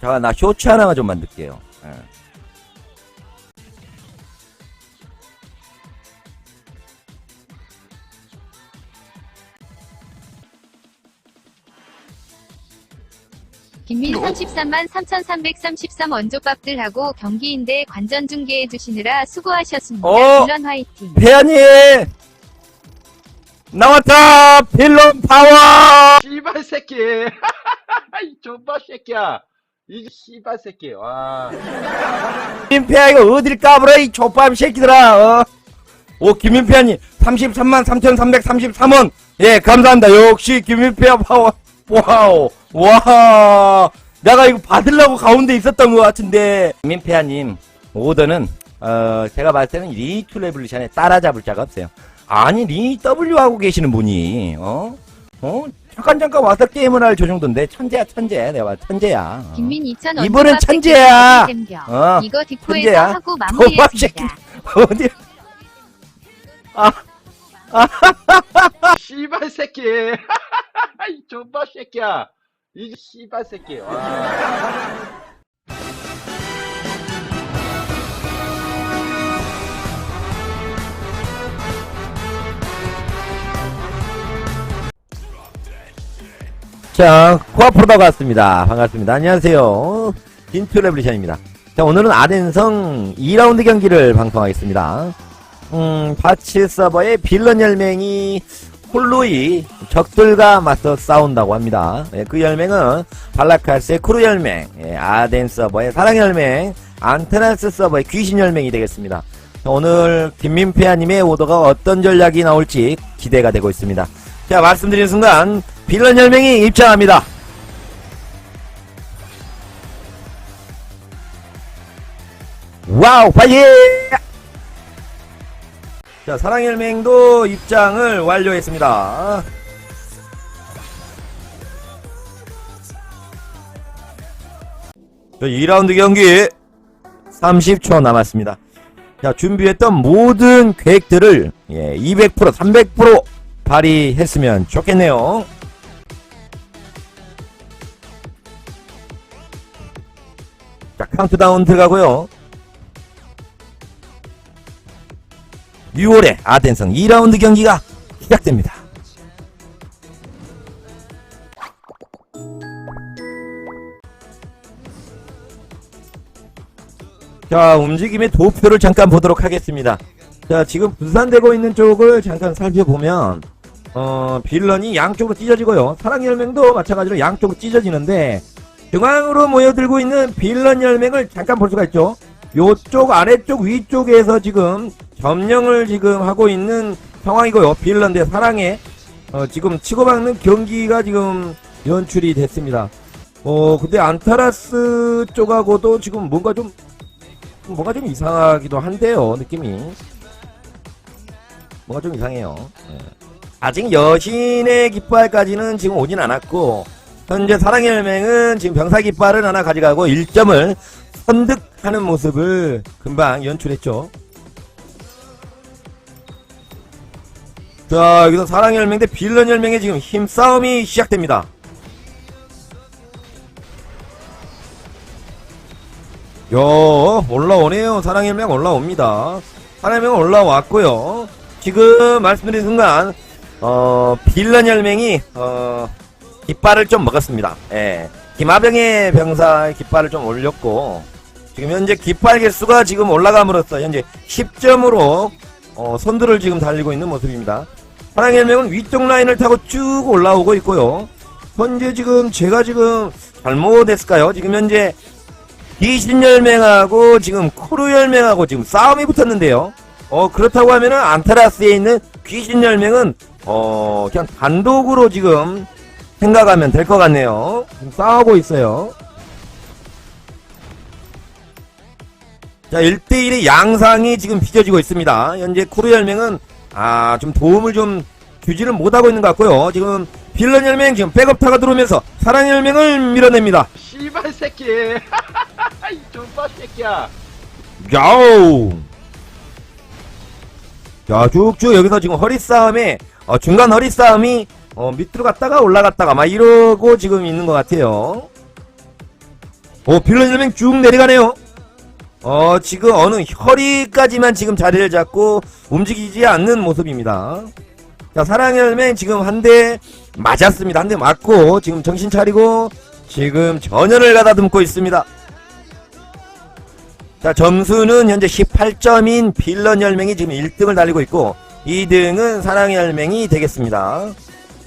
잠깐 나 쇼츠 하나만 좀 만들게요. 예. 김민 33만 3,333 원조밥들 하고 경기인데 관전 중계해 주시느라 수고하셨습니다. 어? 빌런 화이팅. 배안이 나왔다 빌런 파워 씨발 새끼. 이 족밥 새끼야. 이 씨발 새끼. 와. 김민폐야 이거 어딜 까불어 이 족밥 새끼들아 어? 오 김민폐님 33만 3333원 예 감사합니다 역시 김민폐야 파워 와우 와 내가 이거 받으려고 가운데 있었던 것 같은데 김민폐야님 오더는 어 제가 봤을 때는 리투 레볼루션에 따라잡을 자가 없어요 아니 리 W 하고 계시는 분이 어? 어? 잠깐 잠깐 와서 게임을 할 저 정도인데 천재야 천재 내가 때 천재야 어. 김민 2,000 이번엔 원조밥 천재야. 댐겨. 어. 이거 디코에서 천재야. 하고. 마무리했습니다. 어디 씨발 새끼. 이 족밥 새끼야. 이 씨발 새끼. 와. 자, 코아프로다가 왔습니다. 반갑습니다. 안녕하세요. 딘투 레블리션입니다. 자, 오늘은 아덴성 2라운드 경기를 방송하겠습니다. 음, 바치 서버의 빌런 열맹이 홀로이 적들과 맞서 싸운다고 합니다. 예, 그 열맹은 발라카스의 크루 열맹, 예, 아덴 서버의 사랑 열맹, 안테나스 서버의 귀신 열맹이 되겠습니다. 자, 오늘 김민폐아님의 오더가 어떤 전략이 나올지 기대가 되고 있습니다. 자, 말씀드린 순간 빌런 열맹이 입장합니다. 와우, 파이팅! 자, 사랑열맹도 입장을 완료했습니다. 자, 2라운드 경기 30초 남았습니다. 자, 준비했던 모든 계획들을 예, 200%, 300% 발휘했으면 좋겠네요. 자, 카운트다운 들어가고요. 6월에 아덴성 2라운드 경기가 시작됩니다. 자, 움직임의 도표를 잠깐 보도록 하겠습니다. 자, 지금 분산되고 있는 쪽을 잠깐 살펴보면, 어, 빌런이 양쪽으로 찢어지고요. 사랑열맹도 마찬가지로 양쪽으로 찢어지는데, 중앙으로 모여들고 있는 빌런 열맹을 잠깐 볼 수가 있죠. 요쪽 아래쪽 위쪽에서 지금 점령을 지금 하고 있는 상황이고요. 빌런 대 사랑의 어, 지금 치고받는 경기가 지금 연출이 됐습니다. 어 근데 안타라스 쪽하고도 지금 뭔가 좀 뭔가 좀 이상하기도 한데요. 느낌이 뭔가 좀 이상해요. 예. 아직 여신의 깃발까지는 지금 오진 않았고 현재 사랑의 열맹은 지금 병사 깃발을 하나 가져가고 1점을 선득하는 모습을 금방 연출했죠. 자, 여기서 사랑의 열맹 대 빌런 열맹의 지금 힘싸움이 시작됩니다. 야, 올라오네요. 사랑의 열맹 올라옵니다. 사랑의 열맹 올라왔고요. 지금 말씀드린 순간, 어, 빌런 열맹이, 어, 깃발을 좀 먹었습니다. 예. 김하병의 병사 깃발을 좀 올렸고, 지금 현재 깃발 개수가 지금 올라감으로써 현재 10점으로 어, 선두를 지금 달리고 있는 모습입니다. 사랑의 헬명은 위쪽 라인을 타고 쭉 올라오고 있고요. 현재 지금 제가 지금 잘못했을까요? 지금 현재 귀신 열맹하고 지금 크루 열맹하고 지금 싸움이 붙었는데요. 어 그렇다고 하면은 안타라스에 있는 귀신 열맹은 어 그냥 단독으로 지금 생각하면 될 것 같네요. 지금 싸우고 있어요. 자, 1대1의 양상이 지금 빚어지고 있습니다. 현재 쿠르 열맹은, 아, 좀 도움을 좀 주지를 못하고 있는 것 같고요. 지금 빌런 열맹 지금 백업타가 들어오면서 사랑 열맹을 밀어냅니다. 씨발 새끼. 이 족밥 새끼야. 야우! 자, 쭉쭉 여기서 지금 허리 싸움에, 어, 중간 허리 싸움이, 어, 밑으로 갔다가 올라갔다가 막 이러고 지금 있는 것 같아요. 오, 빌런 열맹 쭉 내려가네요. 어, 지금 어느 허리까지만 지금 자리를 잡고 움직이지 않는 모습입니다. 자, 사랑열맹 지금 한 대 맞았습니다. 한 대 맞고 지금 정신 차리고 지금 전열을 가다듬고 있습니다. 자, 점수는 현재 18점인 빌런 열맹이 지금 1등을 달리고 있고 2등은 사랑열맹이 되겠습니다.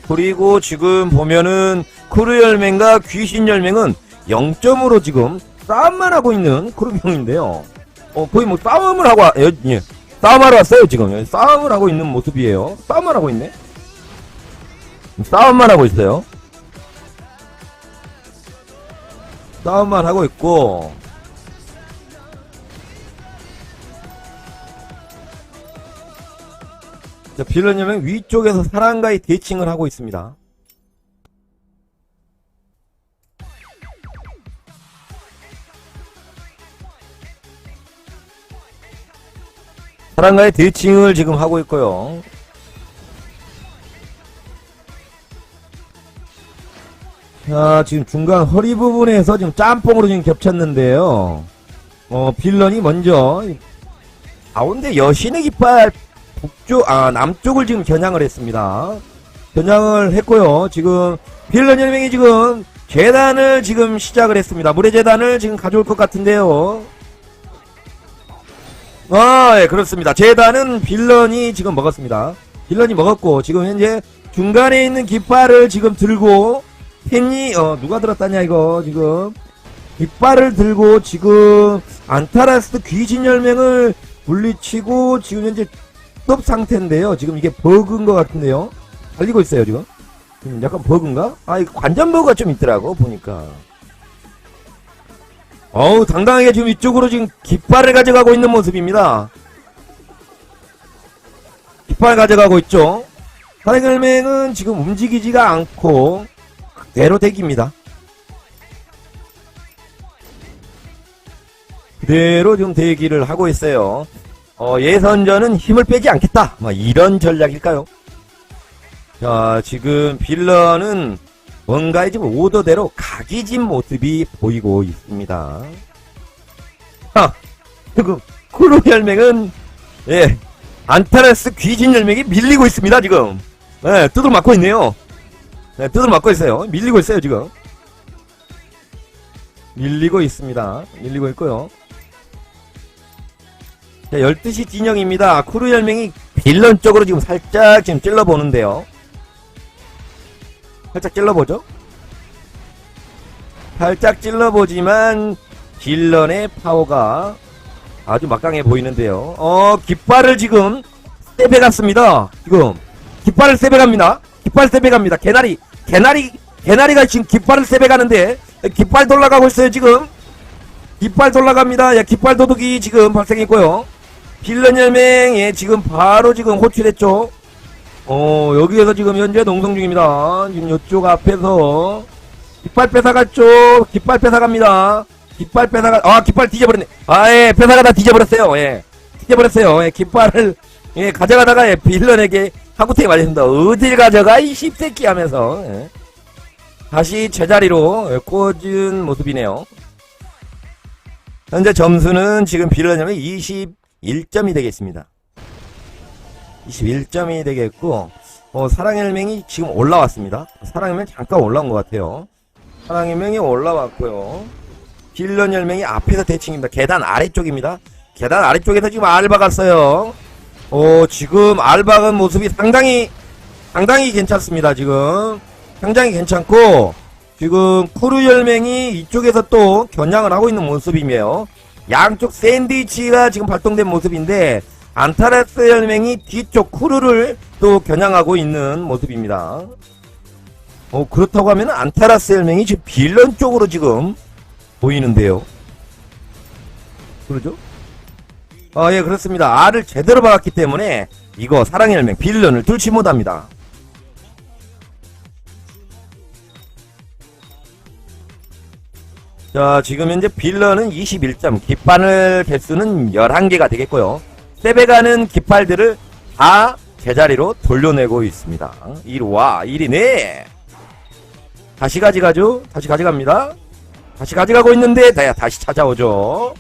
그리고 지금 보면은 크루 열맹과 귀신 열맹은 0점으로 지금 싸움만 하고 있는 그런 형인데요. 어, 거의 뭐 싸움을 하고, 와- 예, 예. 싸움하러 왔어요, 지금. 예, 싸움을 하고 있는 모습이에요. 싸움을 하고 있네? 싸움만 하고 있어요. 싸움만 하고 있고, 빌런 열맹 위쪽에서 사랑과의 대칭을 하고 있습니다. 사랑과의 대칭을 지금 하고 있고요. 자, 지금 중간 허리 부분에서 지금 짬뽕으로 지금 겹쳤는데요. 어, 빌런이 먼저 가운데 여신의 깃발 북쪽, 아, 남쪽을 지금 겨냥을 했습니다. 겨냥을 했고요. 지금 빌런 열맹이 지금 재단을 지금 시작을 했습니다. 물의 재단을 지금 가져올 것 같은데요. 아, 예, 그렇습니다. 재단은 빌런이 지금 먹었습니다. 빌런이 먹었고, 지금 현재 중간에 있는 깃발을 지금 들고, 팬이, 어, 누가 들었다냐, 이거, 지금. 깃발을 들고, 지금, 안타라스트 귀신 열맹을 물리치고, 지금 현재 스톱 상태인데요. 지금 이게 버그인 것 같은데요. 달리고 있어요, 지금. 지금 약간 버그인가? 아, 이거 관전 버그가 좀 있더라고, 보니까. 어우, 당당하게 지금 이쪽으로 지금 깃발을 가져가고 있는 모습입니다. 깃발 가져가고 있죠. 사랑열맹은 지금 움직이지가 않고 그대로 대기입니다. 그대로 지금 대기를 하고 있어요. 어, 예선전은 힘을 빼지 않겠다. 뭐 이런 전략일까요? 자, 지금 빌런은 뭔가의 지금 오더대로 각이진 모습이 보이고 있습니다. 아, 지금 쿠루 열맹은 예 안타레스 귀신 열맹이 밀리고 있습니다 지금. 예, 뚜들 맞고 있네요. 네, 뚜들 맞고 있어요. 밀리고 있어요 지금. 밀리고 있습니다. 밀리고 있고요. 자, 12시 진영입니다. 쿠루 열맹이 빌런 쪽으로 지금 살짝 지금 찔러보는데요. 살짝 찔러보죠. 살짝 찔러보지만 빌런의 파워가 아주 막강해 보이는데요. 어, 깃발을 지금 세배 갔습니다. 지금 깃발을 세배 갑니다. 깃발 세배 갑니다. 개나리, 개나리, 개나리가 지금 깃발을 세배 가는데 깃발 돌아가고 있어요 지금. 깃발 돌아갑니다. 야, 깃발 도둑이 지금 발생했고요. 빌런 예, 지금 바로 지금 호출했죠. 어, 여기에서 지금 현재 농성 중입니다. 지금 이쪽 앞에서 깃발 뺏어갔죠. 깃발 뺏어갑니다. 깃발 뺏어가, 아, 깃발 뒤져버렸네. 아, 예, 뺏어가다 뒤져버렸어요. 예. 뒤져버렸어요. 예, 깃발을, 예, 가져가다가, 예, 빌런에게 한구탱이 맞았습니다. 어딜 가져가, 이 씹새끼 하면서, 예. 다시 제자리로 예, 꽂은 모습이네요. 현재 점수는 지금 빌런이 21점이 되겠습니다. 21점이 되겠고, 어, 사랑헬맹이 지금 올라왔습니다. 사랑헬맹 잠깐 올라온 것 같아요. 사랑헬맹이 올라왔고요. 빌런 혈맹이 앞에서 대칭입니다. 계단 아래쪽입니다. 계단 아래쪽에서 지금 알바 갔어요. 어, 지금 간 모습이 상당히, 상당히 괜찮습니다, 지금. 상당히 괜찮고, 지금 쿠르 혈맹이 이쪽에서 또 겨냥을 하고 있는 모습이며, 양쪽 샌드위치가 지금 발동된 모습인데, 안타레스 혈맹이 뒤쪽 쿠르를 또 겨냥하고 있는 모습입니다. 어, 그렇다고 하면 안타라스 혈맹이 지금 빌런 쪽으로 지금 보이는데요. 그러죠? 아, 예, 그렇습니다. R을 제대로 박았기 때문에 이거 사랑의 혈맹 빌런을 뚫지 못합니다. 자, 지금 현재 빌런은 21점, 깃발을 개수는 11개가 되겠고요. 세배가는 깃발들을 다 제자리로 돌려내고 있습니다. 이리 와, 이리 내! 다시 가져가죠? 다시 가져갑니다. 다시 가져가고 있는데 다, 다시 찾아오죠.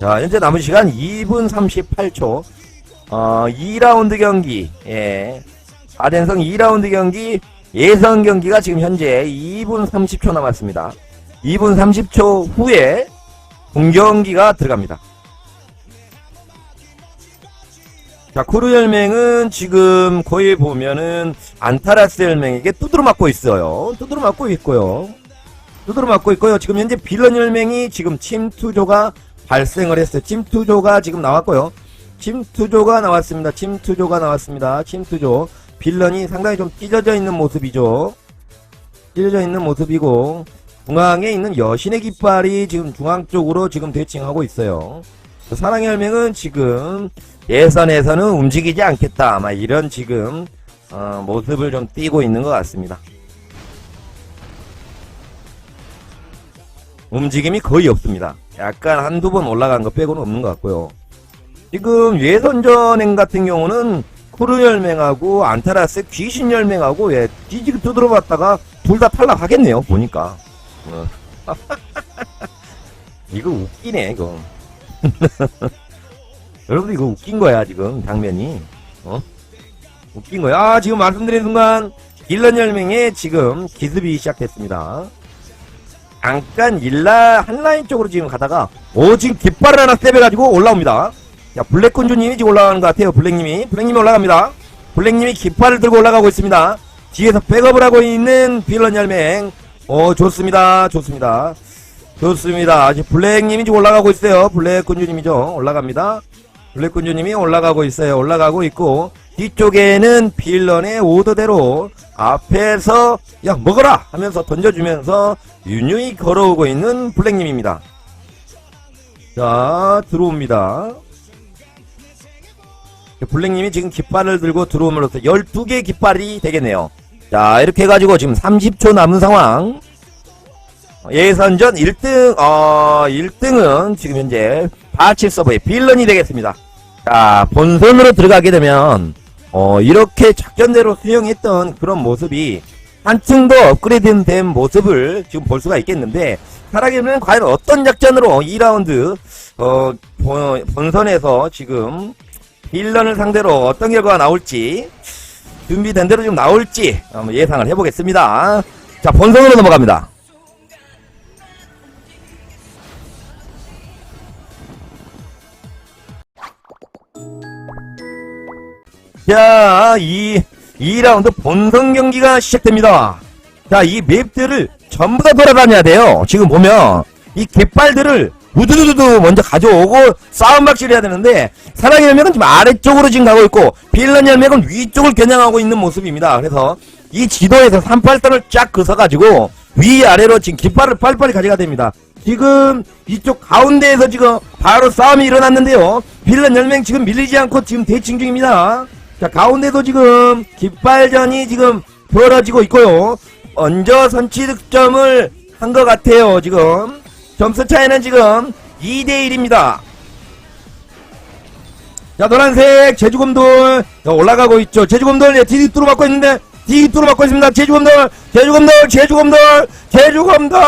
자, 현재 남은 시간 2분 38초. 어, 2라운드 경기. 예. 4連성 2라운드 경기 예선 경기가 지금 현재 2분 30초 남았습니다. 2분 30초 후에 공경기가 들어갑니다. 자, 쿠르 혈맹은 지금 거의 보면은 안타라스 혈맹에게 두드러 맞고 있어요. 두드러 맞고 있고요. 두드러 맞고 있고요. 지금 현재 빌런 혈맹이 지금 침투조가 발생을 했어요. 침투조가 지금 나왔고요. 침투조가 나왔습니다. 침투조가 나왔습니다. 침투조. 빌런이 상당히 좀 찢어져 있는 모습이죠. 찢어져 있는 모습이고 중앙에 있는 여신의 깃발이 지금 중앙 쪽으로 지금 대칭하고 있어요. 사랑의 혈맹은 지금 예선에서는 움직이지 않겠다. 아마 이런 지금 어, 모습을 좀 띄고 있는 것 같습니다. 움직임이 거의 없습니다. 약간 한두 번 올라간 것 빼고는 없는 것 같고요. 지금 예선전행 같은 경우는 쿠르 열맹하고 안타라스 귀신 열맹하고 예, 뒤지고 두드려 봤다가 둘 다 탈락하겠네요. 보니까. 어. 이거 웃기네 이거. 여러분 이거 웃긴 거야 지금 장면이. 어? 웃긴 거야. 아, 지금 말씀드린 순간 일런 열맹에 지금 기습이 시작됐습니다. 잠깐 일라 한라인 쪽으로 지금 가다가 오 지금 깃발을 하나 떼배가지고 올라옵니다. 자 블랙군주님이 지금 올라가는 것 같아요. 블랙님이 블랙님이 올라갑니다. 블랙님이 깃발을 들고 올라가고 있습니다. 뒤에서 백업을 하고 있는 빌런 열맹. 오 좋습니다. 좋습니다. 좋습니다. 지금 블랙님이 올라가고 있어요. 블랙군주님이죠. 올라갑니다. 블랙군주님이 올라가고 있어요. 올라가고 있고 뒤쪽에는 빌런의 오더대로 앞에서 야 먹어라 하면서 던져주면서 윤유히 걸어오고 있는 블랙님입니다. 자 들어옵니다. 블랙님이 지금 깃발을 들고 들어옴으로써 12개 깃발이 되겠네요. 자 이렇게 해가지고 지금 30초 남은 상황 예선전 1등 어 1등은 지금 현재 바칠 서버의 빌런이 되겠습니다. 자 본선으로 들어가게 되면 어, 이렇게 작전대로 수행했던 그런 모습이 한층 더 업그레이드 된 모습을 지금 볼 수가 있겠는데, 사라기는 과연 어떤 작전으로 2라운드, 어, 본- 본선에서 지금 빌런을 상대로 어떤 결과가 나올지, 준비된 대로 좀 나올지, 한번 예상을 해보겠습니다. 자, 본선으로 넘어갑니다. 자, 이 2라운드 본선 경기가 시작됩니다. 자, 이 맵들을 전부 다 돌아다녀야 돼요. 지금 보면 이 깃발들을 우두두두두 먼저 가져오고 싸움 박질 해야 되는데 사랑의 열매는 지금 아래쪽으로 지금 가고 있고 빌런 열매는 위쪽을 겨냥하고 있는 모습입니다. 그래서 이 지도에서 38단을 쫙 긋어가지고 위아래로 지금 깃발을 빨리빨리 가져가야 됩니다. 지금 이쪽 가운데에서 지금 바로 싸움이 일어났는데요. 빌런 열맹 지금 밀리지 않고 지금 대칭 중입니다. 자, 가운데도 지금 깃발전이 지금 벌어지고 있고요. 먼저 선취 득점을 한 것 같아요, 지금. 점수 차이는 지금 2대1입니다. 자, 노란색 제주곰돌 자, 올라가고 있죠. 제주곰돌 네, 뒤 뚜루 맞고 있는데 뒤 뚜루 맞고 있습니다. 제주곰돌, 제주곰돌, 제주곰돌, 제주곰돌,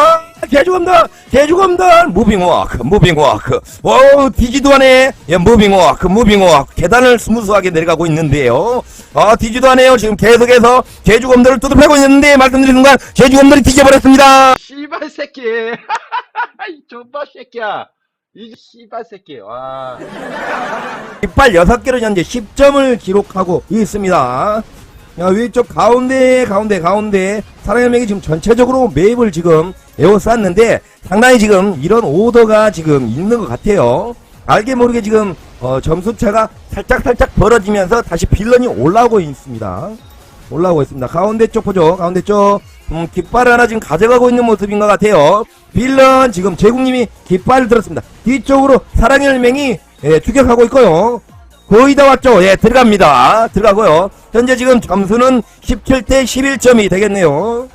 제주곰돌, 제주곰돌, 무빙워크, 무빙워크. 와우, 뒤지도 하네. 예, 무빙워크, 무빙워크. 계단을 스무스하게 내려가고 있는데요. 아, 뒤지도 하네요. 지금 계속해서 제주곰돌을 뚜드려고 있는데 말씀드린 순간 제주곰돌이 뒤져버렸습니다. 씨발 새끼. 이 족바 새끼야. 이 씨발 새끼. 와. 깃발 6개로 현재 10점을 기록하고 있습니다. 야, 위쪽 가운데, 가운데, 가운데. 사랑의 맥이 지금 전체적으로 맵을 지금 에워쌌는데, 상당히 지금 이런 오더가 지금 있는 것 같아요. 알게 모르게 지금, 어, 점수차가 살짝 살짝 벌어지면서 다시 빌런이 올라오고 있습니다. 올라오고 있습니다. 가운데 쪽 보죠. 가운데 쪽. 음, 깃발을 하나 지금 가져가고 있는 모습인 것 같아요. 빌런 지금 제국님이 깃발을 들었습니다. 뒤쪽으로 사랑의 열맹이 예, 추격하고 있고요. 거의 다 왔죠. 예, 들어갑니다. 들어가고요. 현재 지금 점수는 17대 11점이 되겠네요.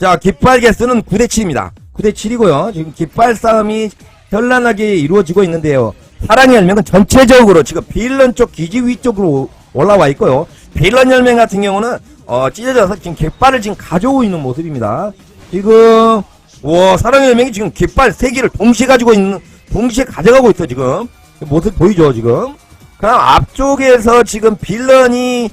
자, 깃발 개수는 9대 7입니다. 9대 7이고요. 지금 깃발 싸움이 현란하게 이루어지고 있는데요. 사랑의 열맹은 전체적으로 지금 빌런 쪽 기지 위쪽으로 올라와 있고요. 빌런 열맹 같은 경우는 어, 찢어져서 지금 깃발을 지금 가져오고 있는 모습입니다. 지금 와 사랑의 열맹이 지금 깃발 세 개를 동시에 가지고 있는 동시에 가져가고 있어 지금 모습 보이죠 지금? 그럼 앞쪽에서 지금 빌런이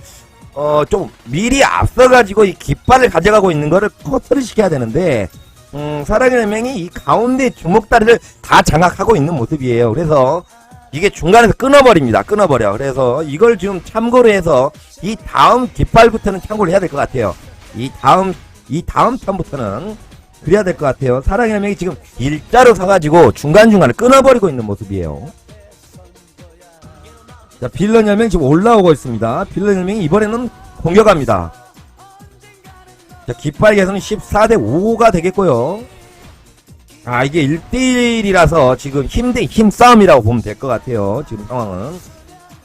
어 좀 미리 앞서가지고 이 깃발을 가져가고 있는 거를 커트를 시켜야 되는데 음 사랑의 열맹이 이 가운데 주먹다리를 다 장악하고 있는 모습이에요. 그래서 이게 중간에서 끊어버립니다. 끊어버려. 그래서 이걸 지금 참고로 해서 이 다음 깃발부터는 참고를 해야 될 것 같아요. 이 다음 이 다음 턴부터는 그래야 될 것 같아요. 사랑의 열명이 지금 일자로 서가지고 중간중간에 끊어버리고 있는 모습이에요. 자, 빌런 열명 지금 올라오고 있습니다. 빌런 열명이 이번에는 공격합니다. 자, 깃발 개선은 14대 5가 되겠고요. 아, 이게 1대1이라서 지금 힘대, 힘 싸움이라고 보면 될 것 같아요. 지금 상황은.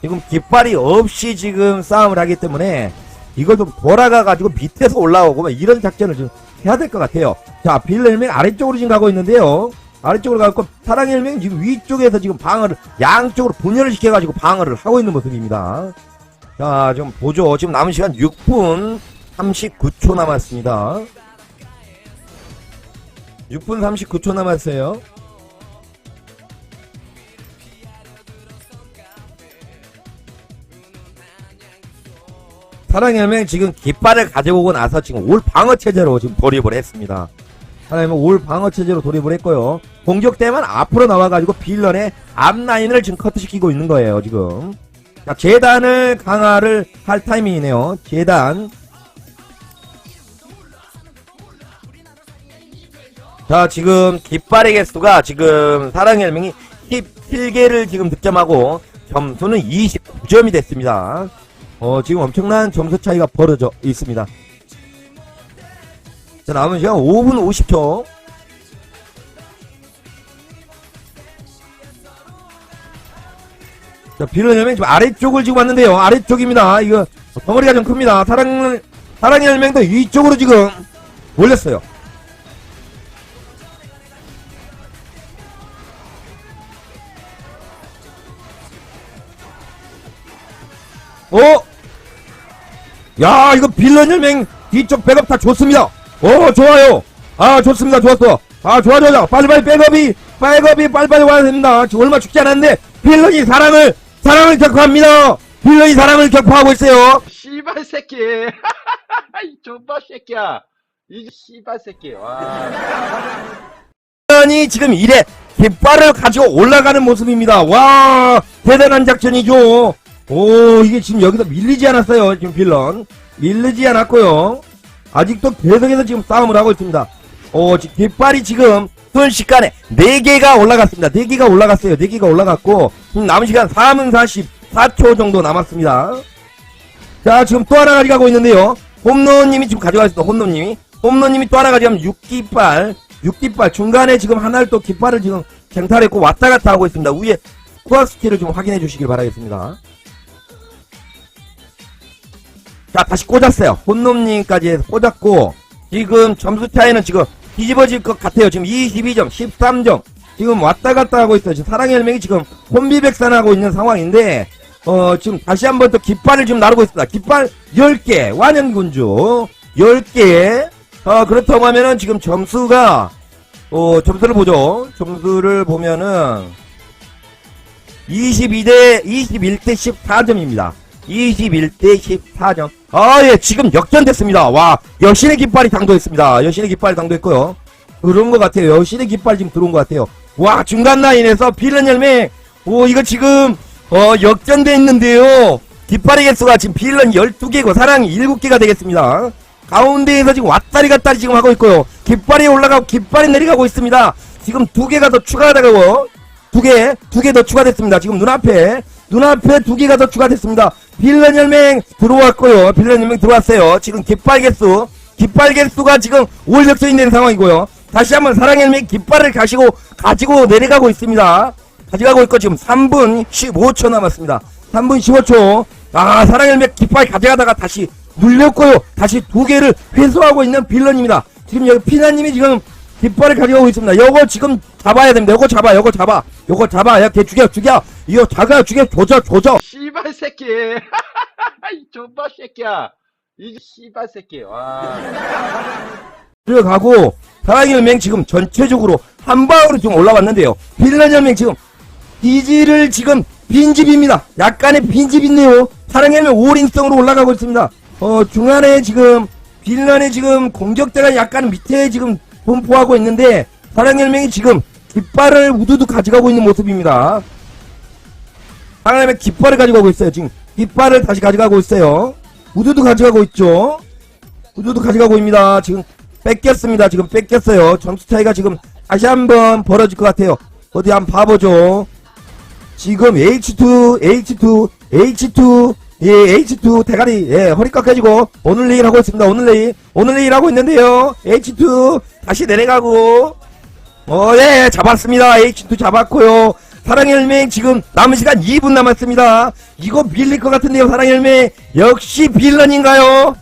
지금 깃발이 없이 지금 싸움을 하기 때문에 이걸 좀 돌아가가지고 밑에서 올라오고 막 이런 작전을 좀 해야 될 것 같아요. 자, 빌런명 아래쪽으로 지금 가고 있는데요. 아래쪽으로 가고 사랑의 열명 지금 위쪽에서 지금 방어를 양쪽으로 분열을 시켜가지고 방어를 하고 있는 모습입니다. 자, 좀 보죠. 지금 남은 시간 6분 39초 남았습니다. 6분 39초 남았어요. 사랑의 열명 지금 깃발을 가져오고 나서 지금 올 방어 체제로 지금 돌입을 했습니다. 열명 올 방어 체제로 돌입을 했고요. 공격되면 앞으로 나와가지고 빌런의 앞라인을 지금 커트시키고 있는 거예요, 지금. 자, 재단을 강화를 할 타이밍이네요. 재단. 자, 지금 깃발의 개수가 지금 사랑의 열명이 17개를 지금 득점하고 점수는 29점이 됐습니다. 어, 지금 엄청난 점수 차이가 벌어져 있습니다. 자, 남은 시간 5분 50초. 자, 비런열맹 지금 아래쪽을 지금 왔는데요. 아래쪽입니다. 이거 덩어리가 좀 큽니다. 사랑, 사랑의 열맹도 위쪽으로 지금 올렸어요. 어? 야, 이거 빌런 열맹 뒤쪽 백업 다 좋습니다. 어, 좋아요. 아, 좋습니다. 좋았어. 아, 좋아, 좋아. 빨리빨리 백업이, 백업이 빨리빨리 와야 됩니다. 얼마 죽지 않았는데, 빌런이 사랑을, 사랑을 격파합니다. 빌런이 사랑을 격파하고 있어요. 씨발 새끼. 이 족밥 새끼야. 이 씨발 새끼. 와. 빌런이 지금 이래 깃발을 가지고 올라가는 모습입니다. 와, 대단한 작전이죠. 오, 이게 지금 여기서 밀리지 않았어요. 지금 빌런. 밀리지 않았고요. 아직도 계속해서 지금 싸움을 하고 있습니다. 어, 지- 깃발이 지금 순식간에 4개가 올라갔습니다. 4개가 올라갔어요. 4개가 올라갔고, 지금 남은 시간 4분 44초 정도 남았습니다. 자, 지금 또 하나 가져가고 있는데요. 홈런님이 지금 가져가 있습니다. 홈런님이. 홈런님이 또 하나 가져가면 6깃발, 6깃발. 중간에 지금 하나를 또 깃발을 지금 쟁탈했고 왔다 갔다 하고 있습니다. 위에 스킬을 좀 확인해 주시길 바라겠습니다. 자, 다시 꽂았어요. 혼놈님까지 해서 꽂았고, 지금 점수 차이는 지금 뒤집어질 것 같아요. 지금 22점, 13점. 지금 왔다 갔다 하고 있어요. 지금 사랑의 열맹이 지금 혼비백산하고 있는 상황인데, 어, 지금 다시 한번또 깃발을 지금 나르고 있습니다. 깃발 10개, 완연군주 10개. 어, 그렇다고 하면은 지금 점수가, 어, 점수를 보죠. 점수를 보면은, 22대, 21대 14점입니다. 21대 14점. 아, 예, 지금 역전됐습니다. 와, 여신의 깃발이 당도했습니다. 여신의 깃발이 당도했고요. 그런 것 같아요. 여신의 깃발 지금 들어온 것 같아요. 와, 중간 라인에서 빌런 열매. 오, 이거 지금, 어, 역전돼 있는데요. 깃발의 개수가 지금 빌런 12개고 사랑이 7개가 되겠습니다. 가운데에서 지금 왔다리 갔다리 지금 하고 있고요. 깃발이 올라가고 깃발이 내려가고 있습니다. 지금 두 개가 더 추가되고 두 개, 두 개 더 추가됐습니다. 지금 눈앞에, 눈앞에 두 개가 더 추가됐습니다. 빌런 열맹 들어왔고요. 빌런 열맹 들어왔어요. 지금 깃발 개수, 깃발 개수가 지금 올력서 있는 상황이고요. 다시 한번 사랑의 열맹 깃발을 가시고, 가지고 내려가고 있습니다. 가져가고 있고, 지금 3분 15초 남았습니다. 3분 15초. 아, 사랑의 열맹 깃발 가져가다가 다시 물렸고요. 다시 두 개를 회수하고 있는 빌런입니다. 지금 여기 피나님이 지금 깃발을 가져가고 있습니다. 요거 지금 잡아야 됩니다. 요거 잡아, 요거 잡아, 요거 잡아. 야, 걔 죽여, 죽여. 이거 자가 죽여, 조져, 조져. 씨발 새끼. 이 족밥 새끼야. 이 씨발 새끼. 와. 들어가고 사랑열맹 지금 전체적으로 한 방으로 좀 올라왔는데요. 빌런열맹 지금 기지를 지금 빈집입니다. 약간의 빈집 있네요. 사랑열맹 올인성으로 올라가고 있습니다. 어 중간에 지금 빌런의 지금 공격대가 약간 밑에 지금 분포하고 있는데 사랑열맹이 지금 깃발을 우두두 가져가고 있는 모습입니다. 사랑열맹 깃발을 가져가고 있어요. 지금 깃발을 다시 가져가고 있어요. 우두두 가져가고 있죠. 우두두 가져가고 있습니다. 지금 뺏겼습니다. 지금 뺏겼어요. 점수 차이가 지금 다시 한번 벌어질 것 같아요. 어디 한번 봐보죠. 지금 H2, H2, H2, 예, H2 대가리, 예, 허리 깎아지고, 오늘 레일 하고 있습니다. 오늘 레일, 오늘 레일 하고 있는데요. H2, 다시 내려가고, 어, 예, 잡았습니다. H2 잡았고요. 사랑열맹 지금 남은 시간 2분 남았습니다. 이거 밀릴 것 같은데요, 사랑열맹. 역시 빌런인가요?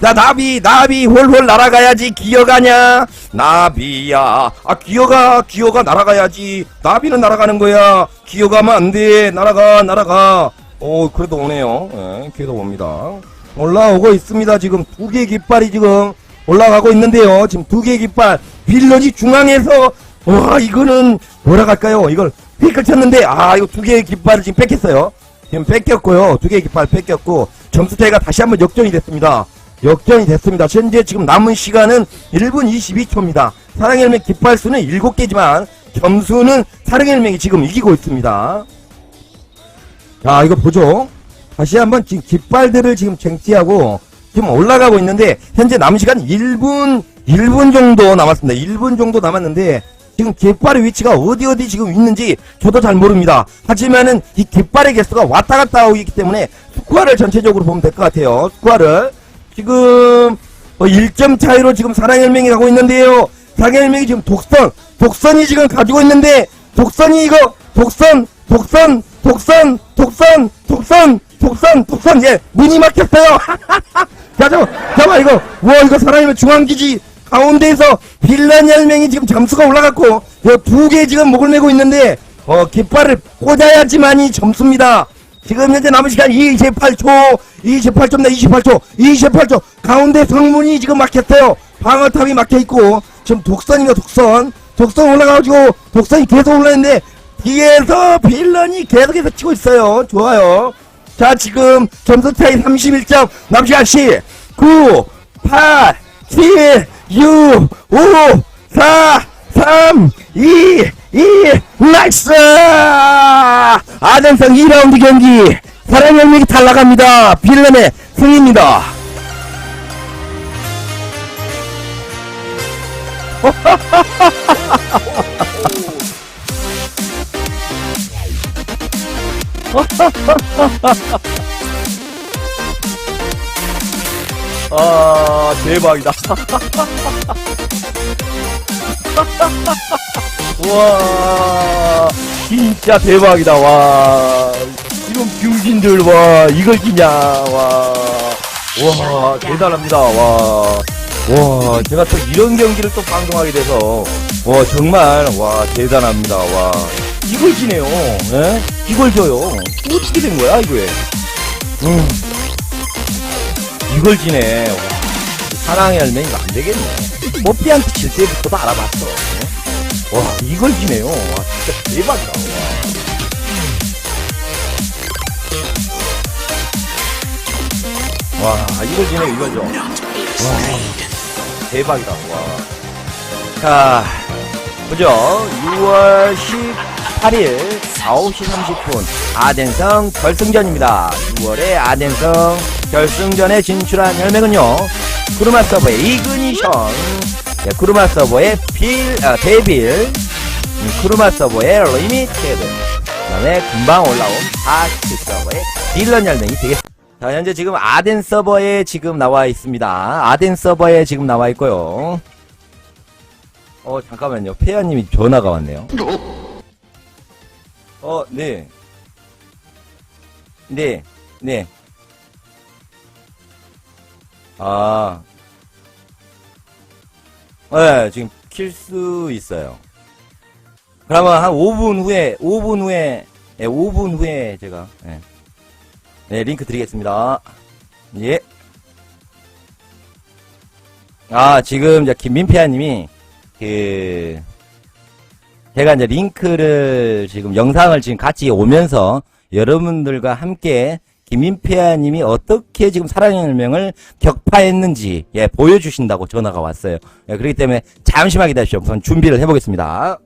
자, 나비, 나비, 홀홀 날아가야지, 기어가냐? 나비야. 아, 기어가, 기어가 날아가야지. 나비는 날아가는 거야. 기어가면 안 돼. 날아가, 날아가. 오, 그래도 오네요. 예, 그래도 옵니다. 올라오고 있습니다. 지금 두 개의 깃발이 지금 올라가고 있는데요. 지금 두 개의 깃발. 빌런이 중앙에서, 와, 이거는, 뭐라 할까요? 이걸 픽을 쳤는데, 아, 이거 두 개의 깃발을 지금 뺏겼어요. 지금 뺏겼고요. 두 개의 깃발 뺏겼고, 점수 차이가 다시 한번 역전이 됐습니다. 역전이 됐습니다. 현재 지금 남은 시간은 1분 22초입니다. 사랑헬멧 깃발 수는 7개지만 점수는 사랑헬멧이 지금 이기고 있습니다. 자, 이거 보죠. 다시 한번 지금 깃발들을 지금 쟁취하고 지금 올라가고 있는데 현재 남은 시간 1분 1분 정도 남았습니다. 1분 정도 남았는데 지금 깃발의 위치가 어디 어디 지금 있는지 저도 잘 모릅니다. 하지만은 이 깃발의 개수가 왔다 갔다 하고 있기 때문에 스코어를 전체적으로 보면 될 것 같아요. 스코어를 지금 어, 1점 차이로 지금 사랑열맹이 가고 있는데요. 사랑열맹이 지금 독선, 독선이 지금 가지고 있는데 독선이 이거 독선, 독선, 독선, 독선, 독선, 독선, 독선, 예, 문이 막혔어요. 자, 저, 잠깐 이거, 와, 이거 사랑열맹 중앙기지 가운데에서 빌런 열맹이 지금 점수가 올라갔고, 두 개 지금 목을 메고 있는데, 어, 깃발을 꽂아야지만이 점수입니다. 지금 현재 남은 시간 28초, 28초입니다. 28초, 28초. 가운데 성문이 지금 막혔어요. 방어탑이 막혀있고, 지금 독선이가 독선. 독선 올라가가지고, 독선이 계속 올라있는데, 뒤에서 빌런이 계속해서 치고 있어요. 좋아요. 자, 지금 점수 차이 31점, 남은 시간 10, 9, 8, 7, 6, 5, 4, 3, 2, 1, 나이스! 아전성 2라운드 경기, 사랑 영역이 탈락합니다. 빌런의 승리입니다. 아, 대박이다. 와, 진짜 대박이다, 와. 이런 병신들, 와, 이걸 끼냐, 와. 와, 대단합니다, 와. 와, 제가 또 이런 경기를 또 방송하게 돼서, 와, 정말, 와, 대단합니다, 와. 이걸 지네요, 예? 이걸 줘요. 어떻게 된 거야, 이거에? 음. 이걸 지네. 와, 사랑의 할매 이거 안 되겠네. 뽀삐한테 칠 때부터도 알아봤어. 와, 이걸 지네요. 와, 진짜 대박이다. 와, 와 이걸 지네, 이거죠. 와, 대박이다. 와. 자, 보죠. 6월 18일 9시 30분 아덴성 결승전입니다. 6월에 아덴성 결승전에 진출한 혈맹은요. 쿠르마 서버의 이그니션, 네, 쿠르마 서버의 빌, 아, 데빌, 음, 쿠르마 서버의 리미테드, 그 다음에 금방 올라온 파스트 서버의 딜런 혈맹이 되겠습니다. 자, 현재 지금 아덴 서버에 지금 나와 있습니다. 아덴 서버에 지금 나와 있고요. 어, 잠깐만요. 페아님이 전화가 왔네요. 어, 네. 네, 네. 아. 네, 지금 킬 수 있어요. 그러면 한 5분 후에, 5분 후에, 네, 5분 후에 제가, 네. 네, 링크 드리겠습니다. 예. 아, 지금 김민피아님이, 그, 제가 이제 링크를 지금 영상을 지금 같이 오면서 여러분들과 함께 김민피아님이 어떻게 지금 사랑의 열명을 격파했는지, 예, 보여주신다고 전화가 왔어요. 예, 그렇기 때문에 잠시만 기다리십시오. 우선 준비를 해보겠습니다.